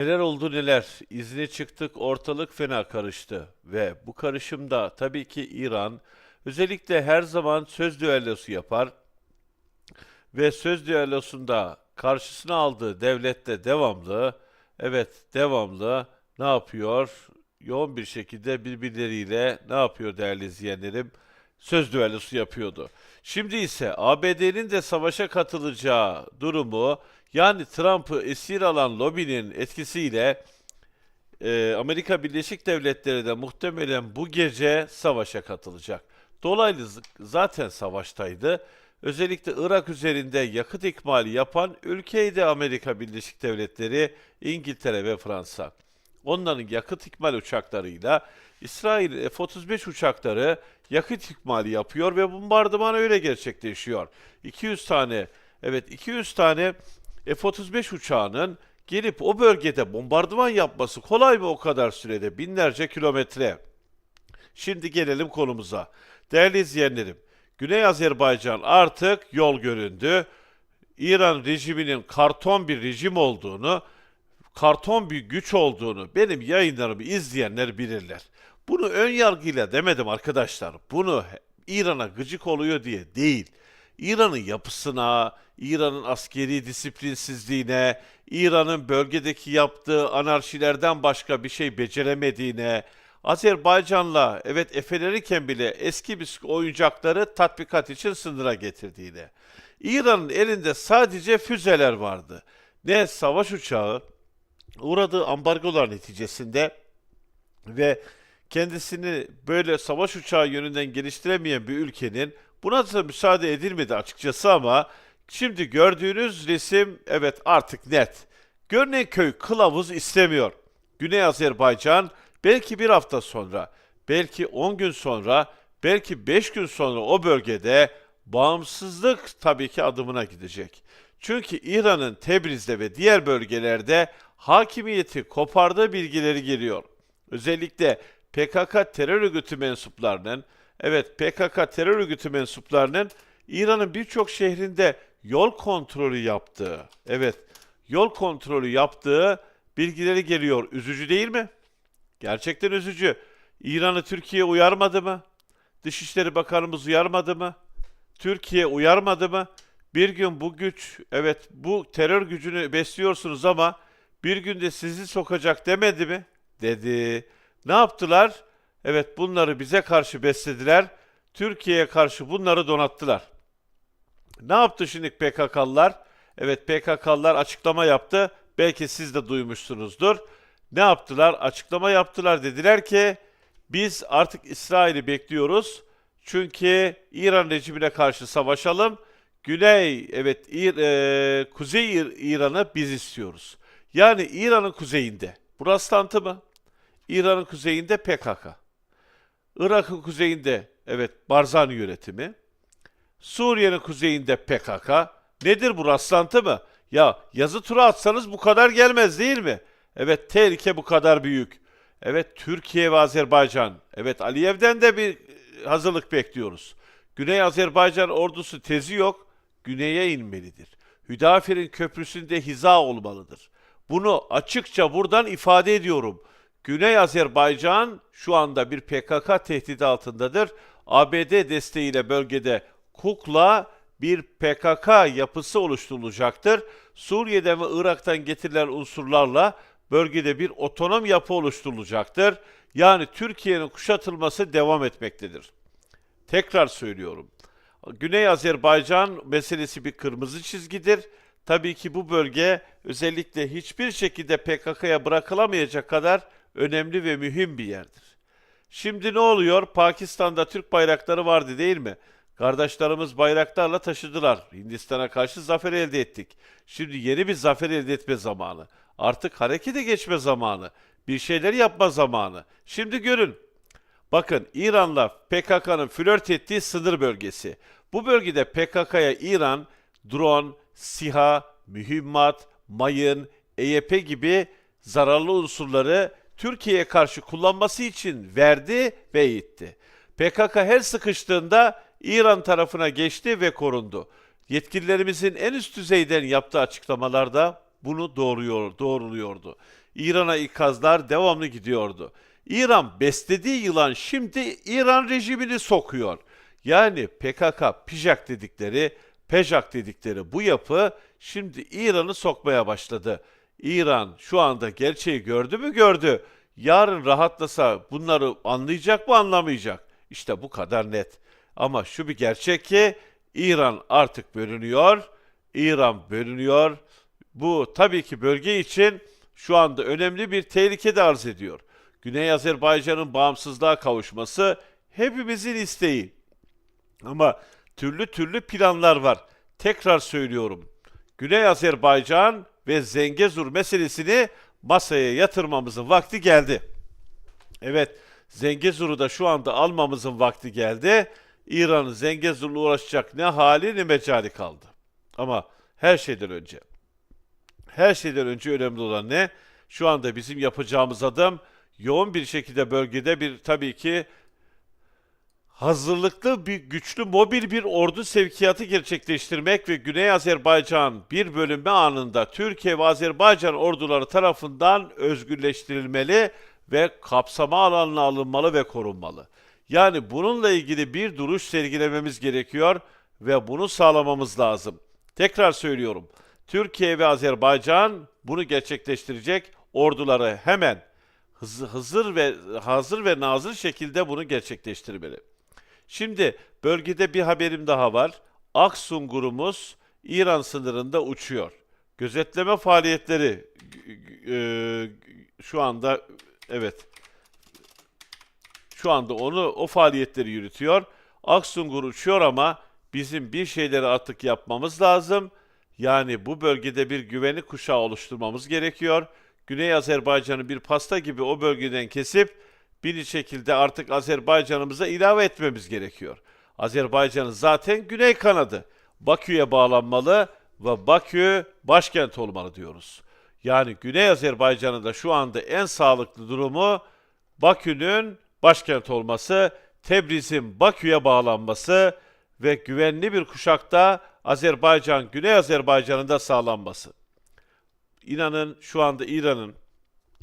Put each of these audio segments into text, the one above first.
Neler oldu neler. İzne çıktık ortalık fena karıştı. Ve bu karışımda tabii ki İran özellikle her zaman söz düellosu yapar. Ve söz düellosunda karşısına aldığı devlette devamlı, evet devamlı ne yapıyor? Yoğun bir şekilde birbirleriyle ne yapıyor değerli izleyenlerim? Söz düellosu yapıyordu. Şimdi ise ABD'nin de savaşa katılacağı durumu yani Trump'ı esir alan lobinin etkisiyle e, Amerika Birleşik Devletleri de muhtemelen bu gece savaşa katılacak. Dolaylı zaten savaştaydı. Özellikle Irak üzerinde yakıt ikmali yapan ülkeydi Amerika Birleşik Devletleri, İngiltere ve Fransa. Onların yakıt ikmal uçaklarıyla İsrail F-35 uçakları yakıt ikmali yapıyor ve bombardıman öyle gerçekleşiyor. 200 tane, evet 200 tane F-35 uçağının gelip o bölgede bombardıman yapması kolay mı o kadar sürede? Binlerce kilometre. Şimdi gelelim konumuza. Değerli izleyenlerim, Güney Azerbaycan artık yol göründü. İran rejiminin karton bir rejim olduğunu, karton bir güç olduğunu benim yayınlarımı izleyenler bilirler. Bunu ön yargıyla demedim arkadaşlar. Bunu İran'a gıcık oluyor diye değil. İran'ın yapısına, İran'ın askeri disiplinsizliğine, İran'ın bölgedeki yaptığı anarşilerden başka bir şey beceremediğine, Azerbaycan'la evet efelenirken bile eski bir oyuncakları tatbikat için sınıra getirdiğine. İran'ın elinde sadece füzeler vardı. Ne savaş uçağı, uğradığı ambargolar neticesinde ve kendisini böyle savaş uçağı yönünden geliştiremeyen bir ülkenin buna da müsaade edilmedi açıkçası ama şimdi gördüğünüz resim evet artık net. Görünen köy kılavuz istemiyor. Güney Azerbaycan belki bir hafta sonra, belki 10 gün sonra, belki 5 gün sonra o bölgede bağımsızlık tabii ki adımına gidecek. Çünkü İran'ın Tebriz'de ve diğer bölgelerde hakimiyeti kopardığı bilgileri geliyor. Özellikle PKK terör örgütü mensuplarının, evet PKK terör örgütü mensuplarının İran'ın birçok şehrinde yol kontrolü yaptığı, evet yol kontrolü yaptığı bilgileri geliyor. Üzücü değil mi? Gerçekten üzücü. İran'ı Türkiye uyarmadı mı? Dışişleri Bakanımız uyarmadı mı? Türkiye uyarmadı mı? Bir gün bu güç, evet bu terör gücünü besliyorsunuz ama bir günde sizi sokacak demedi mi? Dedi. Ne yaptılar? Evet bunları bize karşı beslediler. Türkiye'ye karşı bunları donattılar. Ne yaptı şimdi PKK'lılar? Evet PKK'lılar açıklama yaptı. Belki siz de duymuşsunuzdur. Ne yaptılar? Açıklama yaptılar. Dediler ki biz artık İsrail'i bekliyoruz. Çünkü İran rejimine karşı savaşalım. Güney, evet İr, e, Kuzey İr- İran'ı biz istiyoruz. Yani İran'ın kuzeyinde. Bu rastlantı mı? İran'ın kuzeyinde PKK. Irak'ın kuzeyinde evet Barzani yönetimi. Suriye'nin kuzeyinde PKK. Nedir bu rastlantı mı? Ya yazı tura atsanız bu kadar gelmez değil mi? Evet tehlike bu kadar büyük. Evet Türkiye ve Azerbaycan. Evet Aliyev'den de bir e, hazırlık bekliyoruz. Güney Azerbaycan ordusu tezi yok. Güneye inmelidir. Hüdafer'in köprüsünde hiza olmalıdır. Bunu açıkça buradan ifade ediyorum. Güney Azerbaycan şu anda bir PKK tehdidi altındadır. ABD desteğiyle bölgede kukla bir PKK yapısı oluşturulacaktır. Suriye'den ve Irak'tan getirilen unsurlarla bölgede bir otonom yapı oluşturulacaktır. Yani Türkiye'nin kuşatılması devam etmektedir. Tekrar söylüyorum. Güney Azerbaycan meselesi bir kırmızı çizgidir. Tabii ki bu bölge özellikle hiçbir şekilde PKK'ya bırakılamayacak kadar önemli ve mühim bir yerdir. Şimdi ne oluyor? Pakistan'da Türk bayrakları vardı değil mi? Kardeşlerimiz bayraklarla taşıdılar. Hindistan'a karşı zafer elde ettik. Şimdi yeni bir zafer elde etme zamanı. Artık harekete geçme zamanı. Bir şeyler yapma zamanı. Şimdi görün. Bakın İran'la PKK'nın flört ettiği sınır bölgesi. Bu bölgede PKK'ya İran drone, SİHA, mühimmat, mayın, EYP gibi zararlı unsurları Türkiye'ye karşı kullanması için verdi ve eğitti. PKK her sıkıştığında İran tarafına geçti ve korundu. Yetkililerimizin en üst düzeyden yaptığı açıklamalarda bunu doğruyor, doğruluyordu. İran'a ikazlar devamlı gidiyordu. İran beslediği yılan şimdi İran rejimini sokuyor. Yani PKK, PJAK dedikleri, PEJAK dedikleri bu yapı şimdi İran'ı sokmaya başladı. İran şu anda gerçeği gördü mü gördü. Yarın rahatlasa bunları anlayacak mı anlamayacak. İşte bu kadar net. Ama şu bir gerçek ki İran artık bölünüyor. İran bölünüyor. Bu tabii ki bölge için şu anda önemli bir tehlike de arz ediyor. Güney Azerbaycan'ın bağımsızlığa kavuşması hepimizin isteği. Ama türlü türlü planlar var. Tekrar söylüyorum. Güney Azerbaycan ve Zengezur meselesini masaya yatırmamızın vakti geldi. Evet, Zengezur'u da şu anda almamızın vakti geldi. İran'ın Zengezur'la uğraşacak ne hali ne mecali kaldı. Ama her şeyden önce, her şeyden önce önemli olan ne? Şu anda bizim yapacağımız adım yoğun bir şekilde bölgede bir tabii ki hazırlıklı bir güçlü mobil bir ordu sevkiyatı gerçekleştirmek ve Güney Azerbaycan bir bölünme anında Türkiye ve Azerbaycan orduları tarafından özgürleştirilmeli ve kapsama alanına alınmalı ve korunmalı. Yani bununla ilgili bir duruş sergilememiz gerekiyor ve bunu sağlamamız lazım. Tekrar söylüyorum. Türkiye ve Azerbaycan bunu gerçekleştirecek orduları hemen hızır ve hazır ve nazır şekilde bunu gerçekleştirmeli. Şimdi bölgede bir haberim daha var. Aksungurumuz İran sınırında uçuyor. Gözetleme faaliyetleri e, şu anda evet şu anda onu o faaliyetleri yürütüyor. Aksungur uçuyor ama bizim bir şeyleri artık yapmamız lazım. Yani bu bölgede bir güvenlik kuşağı oluşturmamız gerekiyor. Güney Azerbaycan'ı bir pasta gibi o bölgeden kesip bir şekilde artık Azerbaycan'ımıza ilave etmemiz gerekiyor. Azerbaycan'ın zaten güney kanadı. Bakü'ye bağlanmalı ve Bakü başkent olmalı diyoruz. Yani Güney Azerbaycan'ın da şu anda en sağlıklı durumu Bakü'nün başkent olması, Tebriz'in Bakü'ye bağlanması ve güvenli bir kuşakta Azerbaycan, Güney Azerbaycan'ın da sağlanması. İnanın şu anda İran'ın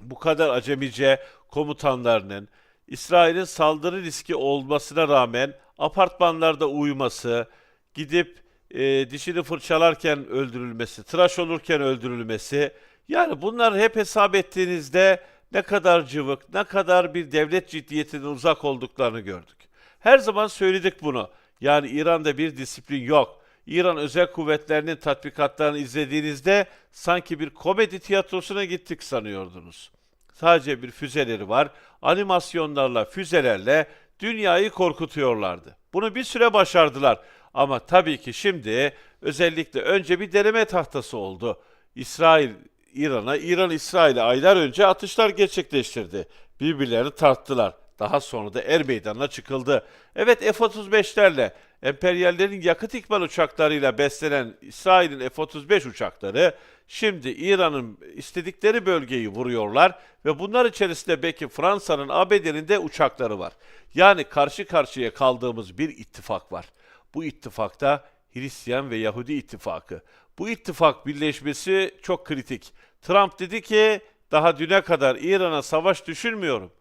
bu kadar acemice komutanlarının İsrail'in saldırı riski olmasına rağmen apartmanlarda uyuması, gidip e, dişini fırçalarken öldürülmesi, tıraş olurken öldürülmesi, yani bunlar hep hesap ettiğinizde ne kadar cıvık, ne kadar bir devlet ciddiyetinden uzak olduklarını gördük. Her zaman söyledik bunu. Yani İran'da bir disiplin yok. İran özel kuvvetlerinin tatbikatlarını izlediğinizde sanki bir komedi tiyatrosuna gittik sanıyordunuz. Sadece bir füzeleri var. Animasyonlarla, füzelerle dünyayı korkutuyorlardı. Bunu bir süre başardılar. Ama tabii ki şimdi özellikle önce bir deneme tahtası oldu. İsrail İran'a, İran İsrail'e aylar önce atışlar gerçekleştirdi. Birbirlerini tarttılar. Daha sonra da er meydanına çıkıldı. Evet F-35'lerle, emperyallerin yakıt ikmal uçaklarıyla beslenen İsrail'in F-35 uçakları şimdi İran'ın istedikleri bölgeyi vuruyorlar ve bunlar içerisinde belki Fransa'nın, ABD'nin de uçakları var. Yani karşı karşıya kaldığımız bir ittifak var. Bu ittifakta Hristiyan ve Yahudi ittifakı. Bu ittifak birleşmesi çok kritik. Trump dedi ki daha düne kadar İran'a savaş düşünmüyorum.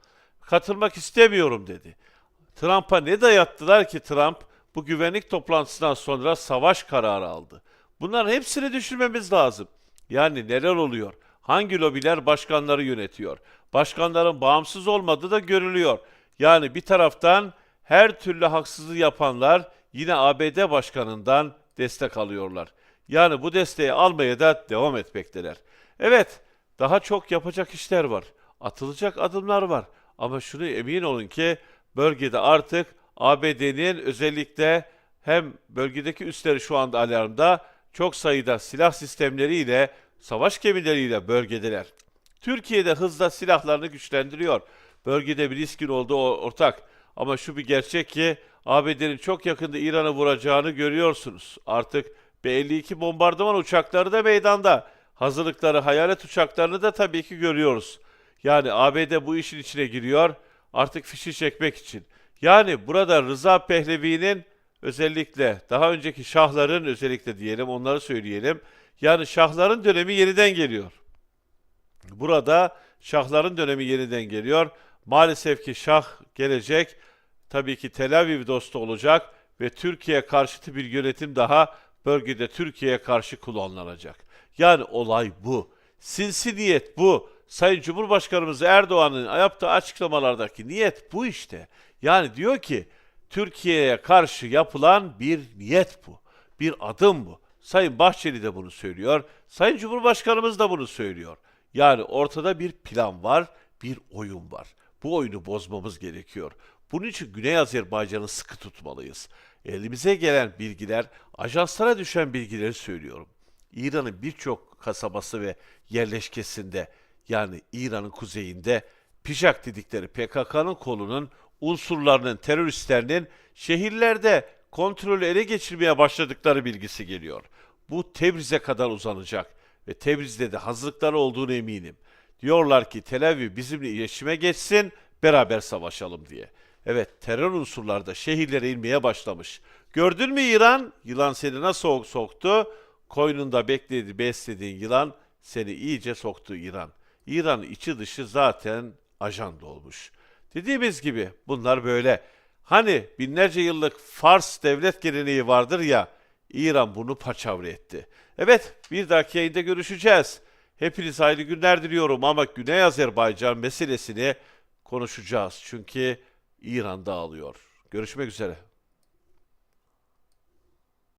Katılmak istemiyorum dedi. Trump'a ne dayattılar ki Trump bu güvenlik toplantısından sonra savaş kararı aldı. Bunların hepsini düşünmemiz lazım. Yani neler oluyor? Hangi lobiler başkanları yönetiyor? Başkanların bağımsız olmadığı da görülüyor. Yani bir taraftan her türlü haksızlığı yapanlar yine ABD başkanından destek alıyorlar. Yani bu desteği almaya da devam etmekteler. Evet, daha çok yapacak işler var. Atılacak adımlar var. Ama şunu emin olun ki bölgede artık ABD'nin özellikle hem bölgedeki üsleri şu anda alarmda çok sayıda silah sistemleriyle, savaş gemileriyle bölgedeler. Türkiye'de hızla silahlarını güçlendiriyor. Bölgede bir riskin olduğu ortak. Ama şu bir gerçek ki ABD'nin çok yakında İran'ı vuracağını görüyorsunuz. Artık B-52 bombardıman uçakları da meydanda. Hazırlıkları, hayalet uçaklarını da tabii ki görüyoruz. Yani ABD bu işin içine giriyor artık fişi çekmek için. Yani burada Rıza Pehlevi'nin özellikle daha önceki şahların özellikle diyelim onları söyleyelim. Yani şahların dönemi yeniden geliyor. Burada Şahların dönemi yeniden geliyor. Maalesef ki Şah gelecek. Tabii ki Tel Aviv dostu olacak ve Türkiye karşıtı bir yönetim daha bölgede Türkiye'ye karşı kullanılacak. Yani olay bu. Sinsi niyet bu. Sayın Cumhurbaşkanımız Erdoğan'ın yaptığı açıklamalardaki niyet bu işte. Yani diyor ki Türkiye'ye karşı yapılan bir niyet bu. Bir adım bu. Sayın Bahçeli de bunu söylüyor. Sayın Cumhurbaşkanımız da bunu söylüyor. Yani ortada bir plan var, bir oyun var. Bu oyunu bozmamız gerekiyor. Bunun için Güney Azerbaycan'ı sıkı tutmalıyız. Elimize gelen bilgiler, ajanslara düşen bilgileri söylüyorum. İran'ın birçok kasabası ve yerleşkesinde yani İran'ın kuzeyinde Pijak dedikleri PKK'nın kolunun unsurlarının, teröristlerinin şehirlerde kontrolü ele geçirmeye başladıkları bilgisi geliyor. Bu Tebriz'e kadar uzanacak ve Tebriz'de de hazırlıkları olduğunu eminim. Diyorlar ki Tel Aviv bizimle iletişime geçsin, beraber savaşalım diye. Evet terör unsurları da şehirlere inmeye başlamış. Gördün mü İran? Yılan seni nasıl soktu? Koynunda bekledi, beslediğin yılan seni iyice soktu İran. İran'ın içi dışı zaten ajan olmuş. Dediğimiz gibi bunlar böyle. Hani binlerce yıllık Fars devlet geleneği vardır ya, İran bunu paçavra etti. Evet, bir dahaki yayında görüşeceğiz. Hepiniz hayırlı günler diliyorum ama Güney Azerbaycan meselesini konuşacağız. Çünkü İran dağılıyor. Görüşmek üzere.